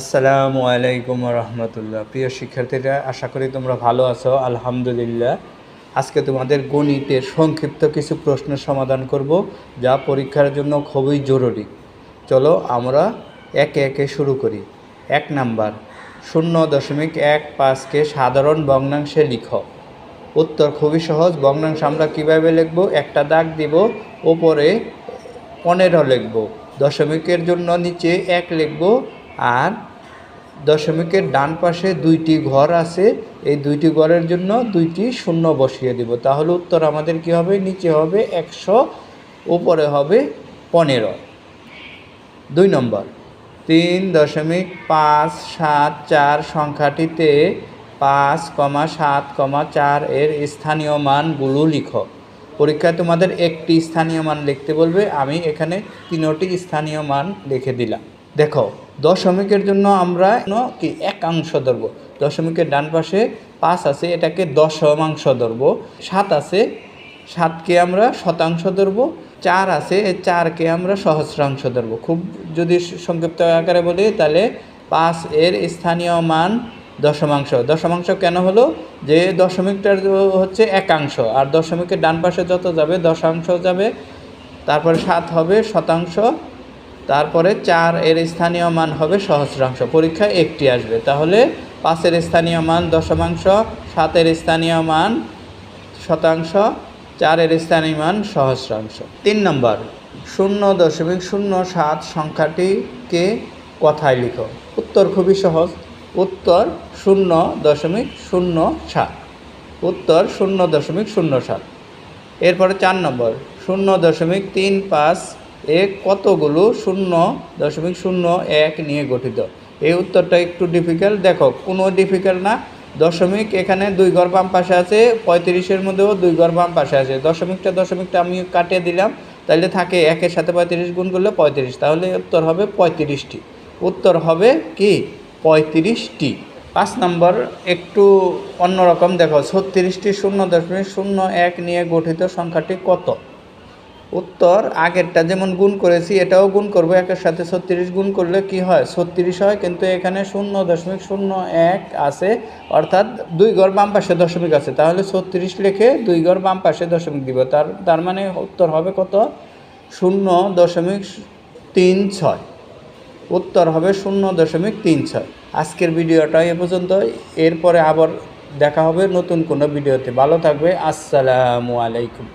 আসসালামু আলাইকুম রহমতুল্লাহ। প্রিয় শিক্ষার্থীরা, আশা করি তোমরা ভালো আছো। আলহামদুলিল্লাহ। আজকে তোমাদের গণিতের সংক্ষিপ্ত কিছু প্রশ্নের সমাধান করব, যা পরীক্ষার জন্য খুবই জরুরি। চলো আমরা একে একে শুরু করি। এক নাম্বার, শূন্য দশমিক এক পাঁচকে সাধারণ ভগ্নাংশে লিখো। উত্তর খুবই সহজ, ভগ্নাংশ আমরা কীভাবে লিখব? একটা দাগ দিব, ওপরে পনেরো লিখব। দশমিকের জন্য নিচে এক লিখব আর দশমিকের ডান পাশে দুইটি ঘর আছে, এই দুইটি ঘরের জন্য দুইটি শূন্য বসিয়ে দিব। তাহলে উত্তর আমাদের কি হবে? নিচে হবে একশো, উপরে হবে পনেরো। দুই নম্বর। তিন দশমিক পাঁচ সাত চার সংখ্যাটিতে পাঁচ কমা সাত কমা চার এর স্থানীয় মানগুলো লিখো। পরীক্ষায় তোমাদের একটি স্থানীয় মান লিখতে বলবে, আমি এখানে তিনোটি স্থানীয় মান লিখে দিলাম। দেখো, দশমিকের জন্য আমরা কি একাংশ ধরবো। দশমিকের ডান পাশে পাঁচ আছে, এটাকে দশমাংশ ধরবো। সাত আছে, সাতকে আমরা শতাংশ ধরবো। চার আছে, এই চারকে আমরা সহস্রাংশ ধরবো। খুব যদি সংক্ষিপ্ত আকারে বলি, তাহলে পাঁচ এর স্থানীয় মান দশমাংশ। দশমাংশ কেন হলো? যে দশমিকটার হচ্ছে একাংশ আর দশমিকের ডান পাশে যত যাবে, দশাংশ যাবে, তারপরে সাত হবে শতাংশ। তারপরে চার এর স্থানীয় মান হবে সহস্রাংশ। পরীক্ষায় একটি আসবে। তাহলে পাঁচের স্থানীয় মান দশমাংশ, সাতের স্থানীয় মান শতাংশ, চারের স্থানীয় মান সহস্রাংশ। তিন নম্বর, শূন্য দশমিক শূন্য সাত সংখ্যাটিকে কথায় লিখো? উত্তর খুবই সহজ। উত্তর শূন্য দশমিক শূন্য সাত। উত্তর শূন্য দশমিক শূন্য সাত। এরপরে চার নম্বর, শূন্য দশমিক তিন পাঁচ এ কতগুলো? শূন্য, দশমিক শূন্য, এক নিয়ে গঠিত। এই উত্তরটা একটু ডিফিকাল্ট দেখো, কোনো ডিফিকাল্ট না। দশমিক এখানে দুই ঘর বাম পাশে আছে, পঁয়ত্রিশের মধ্যেও দুই ঘর বাম পাশে আছে। দশমিকটা দশমিকটা আমি কাটিয়ে দিলাম। তাহলে থাকে একের সাথে পঁয়ত্রিশ গুণ করলে পঁয়ত্রিশ। তাহলে উত্তর হবে পঁয়ত্রিশটি। উত্তর হবে কি? পঁয়ত্রিশটি। পাঁচ নম্বর একটু অন্যরকম। দেখো, ছত্রিশটি শূন্য, দশমিক শূন্য, এক নিয়ে গঠিত সংখ্যাটি কত? উত্তর, আগেরটা যেমন গুণ করেছি, এটাও গুণ করব, একের সাথে ছত্রিশ গুণ করলে কি হয়? ছত্রিশ হয়, কিন্তু এখানে শূন্য দশমিক শূন্য এক আছে, অর্থাৎ দুই গড় বাম পাশে দশমিক আছে। তাহলে ছত্রিশ লিখে দুই গড় বাম পাশে দশমিক দিব। তার তার মানে উত্তর হবে কত? শূন্য দশমিক তিন ছয়। উত্তর হবে শূন্য দশমিক তিন ছয়। আজকের ভিডিওটা এ পর্যন্ত এরপরে আবার দেখা হবে নতুন কোনো ভিডিওতে। ভালো থাকবে। আসসালামু আলাইকুম।